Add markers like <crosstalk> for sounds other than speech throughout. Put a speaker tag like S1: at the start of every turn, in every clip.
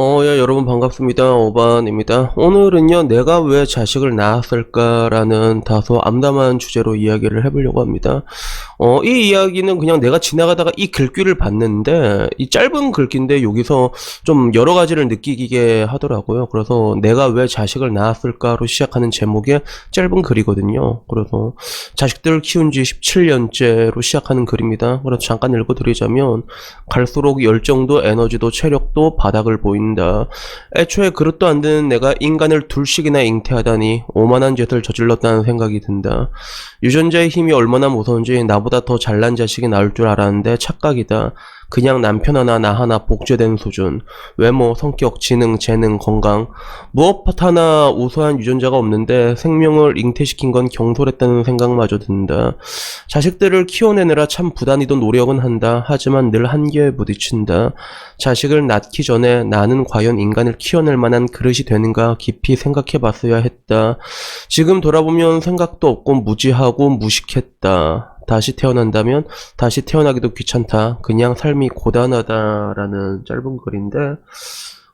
S1: 어, 예, 여러분 반갑습니다. 오반입니다. 오늘은요, 내가 왜 자식을 낳았을까라는 다소 암담한 주제로 이야기를 해보려고 합니다. 어, 이 이야기는 그냥 내가 지나가다가 이 글귀를 봤는데, 이 짧은 글귀인데 여기서 좀 여러 가지를 느끼게 하더라고요. 그래서 내가 왜 자식을 낳았을까로 시작하는 제목의 짧은 글이거든요. 그래서 자식들 키운 지 17년째로 시작하는 글입니다. 그래서 잠깐 읽어드리자면, 갈수록 열정도 에너지도 체력도 바닥을 보인다. 애초에 그릇도 안 드는 내가 인간을 둘씩이나 잉태하다니 오만한 짓을 저질렀다는 생각이 든다. 유전자의 힘이 얼마나 무서운지 나보다 더 잘난 자식이 나올 줄 알았는데 착각이다. 그냥 남편 하나 나 하나 복제된 수준. 외모, 성격, 지능, 재능, 건강. 무엇 하나 우수한 유전자가 없는데 생명을 잉태시킨 건 경솔했다는 생각마저 든다. 자식들을 키워내느라 참 부단히도 노력은 한다. 하지만 늘 한계에 부딪힌다. 자식을 낳기 전에 나는 과연 인간을 키워낼 만한 그릇이 되는가 깊이 생각해 봤어야 했다. 지금 돌아보면 생각도 없고 무지하고 무식했다. 다시 태어난다면 다시 태어나기도 귀찮다. 그냥 삶이 고단하다라는 짧은 글인데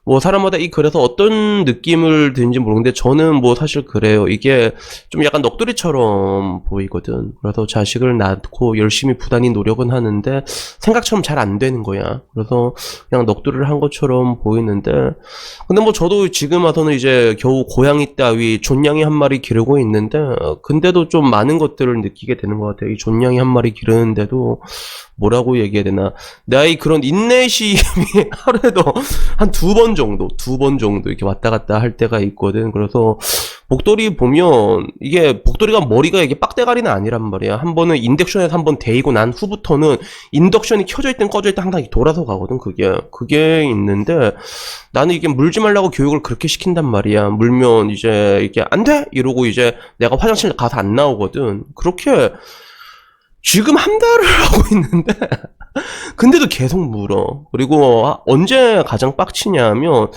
S1: 뭐 사람마다 이 글에서 어떤 느낌을 드는지 모르겠는데 저는 뭐 사실 그래요. 이게 좀 약간 넋두리처럼 보이거든. 그래서 자식을 낳고 열심히 부단히 노력은 하는데 생각처럼 잘 안 되는 거야. 그래서 그냥 넋두리를 한 것처럼 보이는데 근데 뭐 저도 지금 와서는 이제 겨우 고양이 따위 존냥이 한 마리 기르고 있는데 근데도 좀 많은 것들을 느끼게 되는 것 같아요. 이 존냥이 한 마리 기르는데도 뭐라고 얘기해야 되나 나의 그런 인내심이 <laughs> 하루에도 한 두번 정도 두 번 정도 이렇게 왔다 갔다 할 때가 있거든. 그래서 복돌이 보면 이게 복돌이가 머리가 이게 빡대가리는 아니란 말이야. 한 번은 인덕션에서 한 번 데이고 난 후부터는 인덕션이 켜져 있든 꺼져 있든 항상 돌아서 가거든 그게. 그게 있는데 나는 이게 물지 말라고 교육을 그렇게 시킨단 말이야. 물면 이제 이게 안 돼! 이러고 이제 내가 화장실 가서 안 나오거든. 그렇게 지금 한 달을 <laughs> 하고 있는데 근데도 계속 물어. 그리고 아, 언제 가장 빡치냐면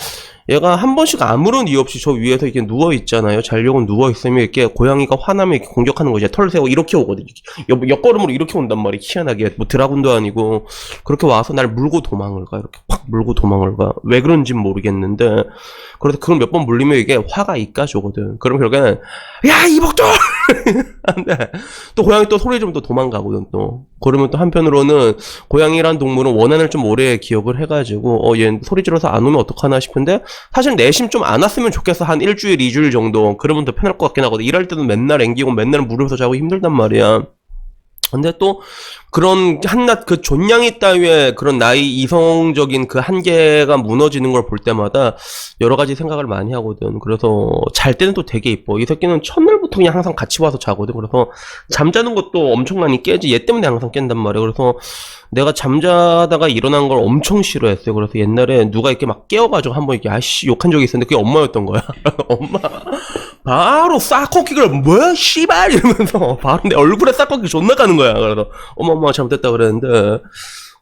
S1: 얘가 한 번씩 아무런 이유 없이 저 위에서 이렇게 누워 있잖아요. 자려고 누워 있으면 이렇게 고양이가 화나면 이렇게 공격하는 거지. 털 세고 이렇게 오거든. 옆, 옆걸음으로 이렇게 온단 말이야. 희한하게 뭐 드라군도 아니고 그렇게 와서 날 물고 도망을 가. 이렇게 팍 물고 도망을 가. 왜 그런지 모르겠는데 그래서 그걸 몇 번 물리면 이게 화가 이까져거든. 그럼 결국에는 야 이복돌 근데 <laughs> 또 고양이 또 소리 좀 또 도망가거든 또. 그러면 또 한편으로는 고양이란 동물은 원한을 좀 오래 기억을 해가지고 어얘 소리 질러서 안 오면 어떡하나 싶은데 사실 내심 좀 안 왔으면 좋겠어 한 일주일 이주일 정도 그러면 더 편할 것 같긴 하거든 일할 때도 맨날 앵기고 맨날 물으면서 자고 힘들단 말이야 근데 또 그런 한낱 그 존냥이 따위의 그런 나이 이성적인 그 한계가 무너지는 걸 볼 때마다 여러 가지 생각을 많이 하거든. 그래서 잘 때는 또 되게 이뻐. 이 새끼는 첫날부터 그냥 항상 같이 와서 자거든. 그래서 잠자는 것도 엄청 많이 깨지. 얘 때문에 항상 깬단 말이야. 그래서 내가 잠자다가 일어난 걸 엄청 싫어했어요. 그래서 옛날에 누가 이렇게 막 깨워가지고 한번 이렇게 아씨 욕한 적이 있었는데 그게 엄마였던 거야. <laughs> 엄마 바로 싹코킥을 뭐야 씨발! 이러면서. 바로 내 얼굴에 싹코킥 존나 가는 거야. 그래서 어머 엄마 잘못했다 그랬는데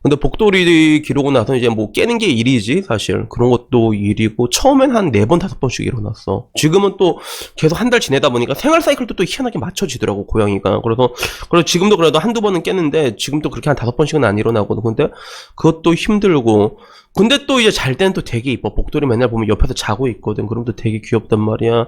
S1: 근데 복돌이 기르고 나서 이제 뭐 깨는 게 일이지 사실. 그런 것도 일이고 처음엔 한 네 번 다섯 번씩 일어났어. 지금은 또 계속 한 달 지내다 보니까 생활 사이클도 또 희한하게 맞춰지더라고 고양이가. 그래서 그래서 지금도 그래도 한두 번은 깨는데 지금도 그렇게 한 다섯 번씩은 안 일어나거든. 근데 그것도 힘들고. 근데 또 이제 잘 때는 또 되게 이뻐. 복돌이 맨날 보면 옆에서 자고 있거든. 그럼 또 되게 귀엽단 말이야.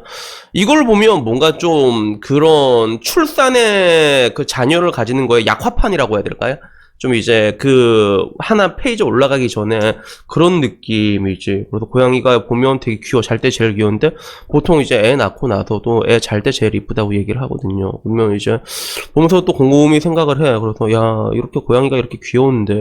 S1: 이걸 보면 뭔가 좀 그런 출산의 그 자녀를 가지는 거에 약화판이라고 해야 될까요? 좀 이제 그 하나 페이지 올라가기 전에 그런 느낌이지. 그래서 고양이가 보면 되게 귀여워. 잘 때 제일 귀여운데 보통 이제 애 낳고 나서도 애 잘 때 제일 이쁘다고 얘기를 하거든요. 그러면 이제 보면서 또 곰곰이 생각을 해. 그래서 야 이렇게 고양이가 이렇게 귀여운데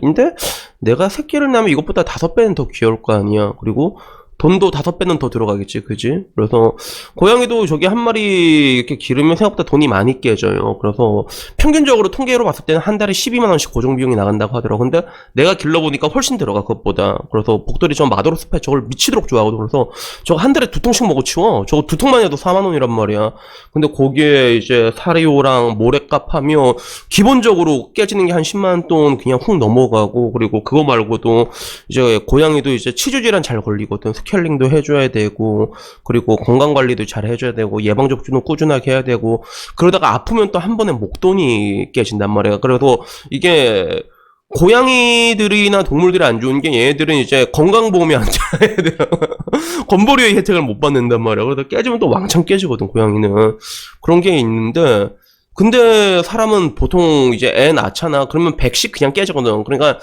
S1: 근데 내가 새끼를 낳으면 이것보다 다섯 배는 더 귀여울 거 아니야. 그리고 돈도 다섯 배는 더 들어가겠지, 그지? 그래서 고양이도 저기 한 마리 이렇게 기르면 생각보다 돈이 많이 깨져요. 그래서 평균적으로 통계로 봤을 때는 한 달에 12만 원씩 고정 비용이 나간다고 하더라고. 근데 내가 길러보니까 훨씬 들어가 그것보다. 그래서 복돌이 저 마도로 스페 저걸 미치도록 좋아하거든. 그래서 저거 한 달에 두 통씩 먹어 치워. 저거 두 통만 해도 4만 원이란 말이야. 근데 거기에 이제 사료랑 모래값 하며 기본적으로 깨지는 게 한 10만 돈 그냥 훅 넘어가고 그리고 그거 말고도 이제 고양이도 이제 치주 질환 잘 걸리거든. 스 케일링도 해줘야 되고 그리고 건강 관리도 잘 해줘야 되고 예방 접종도 꾸준하게 해야 되고 그러다가 아프면 또 한 번에 목돈이 깨진단 말이야. 그래서 이게 고양이들이나 동물들이 안 좋은 게 얘네들은 이제 건강보험이 안 <laughs> 돼. 얘네들은 건보료의 혜택을 못 받는단 말이야. 그래서 깨지면 또 왕창 깨지거든, 고양이는. 그런 게 있는데, 근데 사람은 보통 이제 애 낳잖아. 그러면 100씩 그냥 깨지거든. 그러니까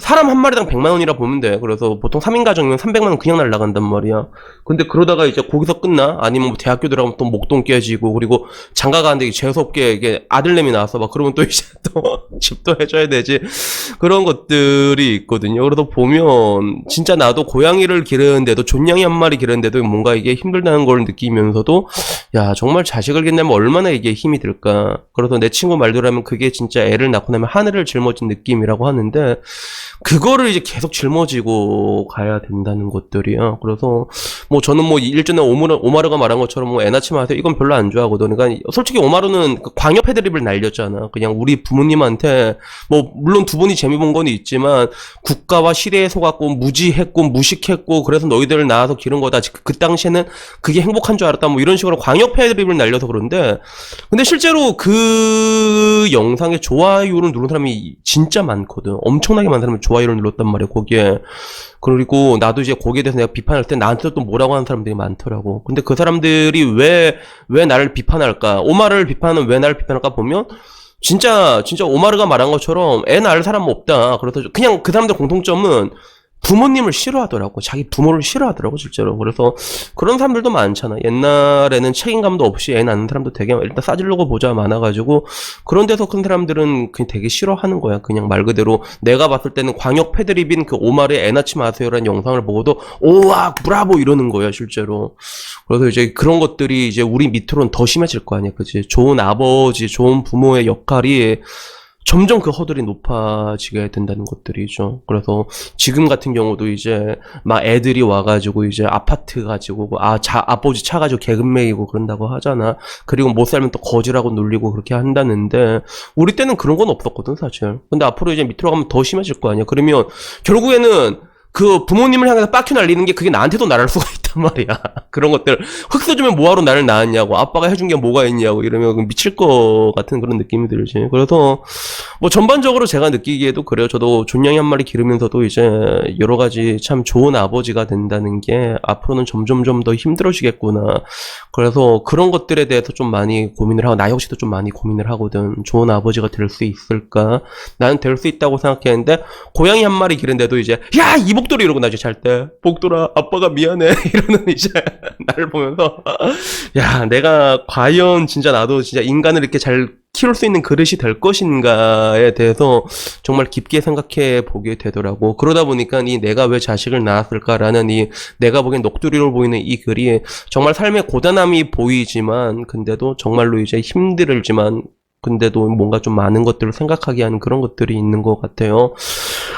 S1: 사람 한 마리당 100만 원이라 보면 돼. 그래서 보통 3인 가정이면 300만 원 그냥 날라간단 말이야. 근데 그러다가 이제 거기서 끝나? 아니면 뭐 대학교 들어가면 또 목돈 깨지고, 그리고 장가 가는데 재수없게 이게 아들내미 나와서 막 그러면 또 이제 <laughs> 또 집도 해줘야 되지. 그런 것들이 있거든요. 그래서 보면 진짜 나도 고양이를 기르는데도 존냥이 한 마리 기르는데도 뭔가 이게 힘들다는 걸 느끼면서도 야 정말 자식을 갖냐면 얼마나 이게 힘이 들까. 그래서 내 친구 말대로 하면 그게 진짜 애를 낳고 나면 하늘을 짊어진 느낌이라고 하는데 그거를 이제 계속 짊어지고 가야 된다는 것들이야. 그래서 뭐 저는 뭐 일전에 오마르, 오마르가 말한 것처럼 뭐 애나치 마세요. 이건 별로 안 좋아하거든. 그러니까 솔직히 오마르는 그 광역 패드립을 날렸잖아. 그냥 우리 부모님한테 뭐 물론 두 분이 재미 본 건 있지만 국가와 시대에 속았고 무지했고 무식했고 그래서 너희들을 낳아서 기른 거다. 그, 그 당시에는 그게 행복한 줄 알았다. 뭐 이런 식으로 광역 패드립을 날려서 그런데 근데 실제로 그 영상에 좋아요를 누른 사람이 진짜 많거든. 엄청나게 많은 사람이 좋아요를 눌렀단 말이야, 거기에. 그리고 나도 이제 거기에 대해서 내가 비판할 때 나한테 또 뭐라고 하는 사람들이 많더라고. 근데 그 사람들이 왜, 왜 나를 비판할까? 오마를 비판은 왜 나를 비판할까 보면 진짜, 진짜 오마르가 말한 것처럼 애 낳을 사람 없다. 그래서 그냥 그 사람들 공통점은 부모님을 싫어하더라고. 자기 부모를 싫어하더라고, 실제로. 그래서 그런 사람들도 많잖아. 옛날에는 책임감도 없이 애 낳는 사람도 되게 일단 싸질려고 보자 많아가지고 그런 데서 큰 사람들은 그냥 되게 싫어하는 거야. 그냥 말 그대로 내가 봤을 때는 광역 패드립인 그 오마르의 애 낳지 마세요라는 영상을 보고도 오와 브라보 이러는 거야, 실제로. 그래서 이제 그런 것들이 이제 우리 밑으로는 더 심해질 거 아니야, 그지? 좋은 아버지, 좋은 부모의 역할이 점점 그 허들이 높아지게 된다는 것들이죠. 그래서 지금 같은 경우도 이제 막 애들이 와가지고 이제 아파트 가지고 아 자 아버지 차 가지고 개금 매이고 그런다고 하잖아. 그리고 못 살면 또 거지라고 놀리고 그렇게 한다는데 우리 때는 그런 건 없었거든 사실. 근데 앞으로 이제 밑으로 가면 더 심해질 거 아니야. 그러면 결국에는 그 부모님을 향해서 빡큐 날리는 게 그게 나한테도 날할 수가 있 단 <laughs> 말이야. 그런 것들. 흙 써주면 뭐하러 나를 낳았냐고. 아빠가 해준 게 뭐가 있냐고. 이러면 미칠 것 같은 그런 느낌이 들지. 그래서 뭐 전반적으로 제가 느끼기에도 그래요. 저도 존냥이 한 마리 기르면서도 이제 여러 가지 참 좋은 아버지가 된다는 게 앞으로는 점점 좀더 힘들어지겠구나. 그래서 그런 것들에 대해서 좀 많이 고민을 하고 나 역시도 좀 많이 고민을 하거든. 좋은 아버지가 될 수 있을까? 나는 될 수 있다고 생각했는데 고양이 한 마리 기른데도 이제 야 이 복돌이 이러고 나중에 잘 때 복돌아 아빠가 미안해 <laughs> 이러 는 <laughs> 이제 나를 보면서 야 내가 과연 진짜 나도 진짜 인간을 이렇게 잘 키울 수 있는 그릇이 될 것인가에 대해서 정말 깊게 생각해 보게 되더라고. 그러다 보니까 이 내가 왜 자식을 낳았을까라는 이 내가 보기엔 녹두리로 보이는 이 글이 정말 삶의 고단함이 보이지만 근데도 정말로 이제 힘들지만 근데도 뭔가 좀 많은 것들을 생각하게 하는 그런 것들이 있는 것 같아요.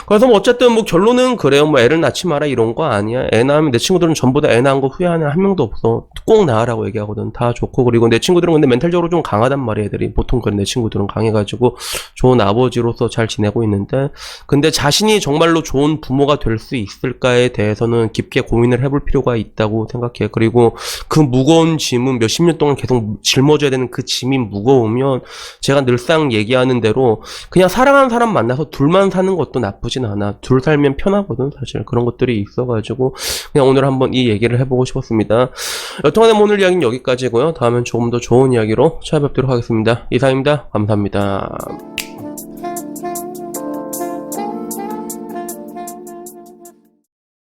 S1: 그래서 뭐 어쨌든 뭐 결론은 그래요. 뭐 애를 낳지 마라 이런 거 아니야. 애 낳으면 내 친구들은 전부 다 애 낳은 거 후회하는 한 명도 없어. 꼭 낳으라고 얘기하거든. 다 좋고 그리고 내 친구들은 근데 멘탈적으로 좀 강하단 말이야. 애들이 보통 그런 내 친구들은 강해가지고 좋은 아버지로서 잘 지내고 있는데 근데 자신이 정말로 좋은 부모가 될 수 있을까에 대해서는 깊게 고민을 해볼 필요가 있다고 생각해. 그리고 그 무거운 짐은 몇십 년 동안 계속 짊어져야 되는 그 짐이 무거우면 제가 늘상 얘기하는 대로 그냥 사랑하는 사람 만나서 둘만 사는 것도 나쁘 진 않아. 둘 살면 편하거든, 사실. 그런 것들이 있어가지고, 그냥 오늘 한번 이 얘기를 해보고 싶었습니다. 여튼간에 뭐 오늘 이야기는 여기까지고요. 다음엔 조금 더 좋은 이야기로 찾아뵙도록 하겠습니다. 이상입니다. 감사합니다.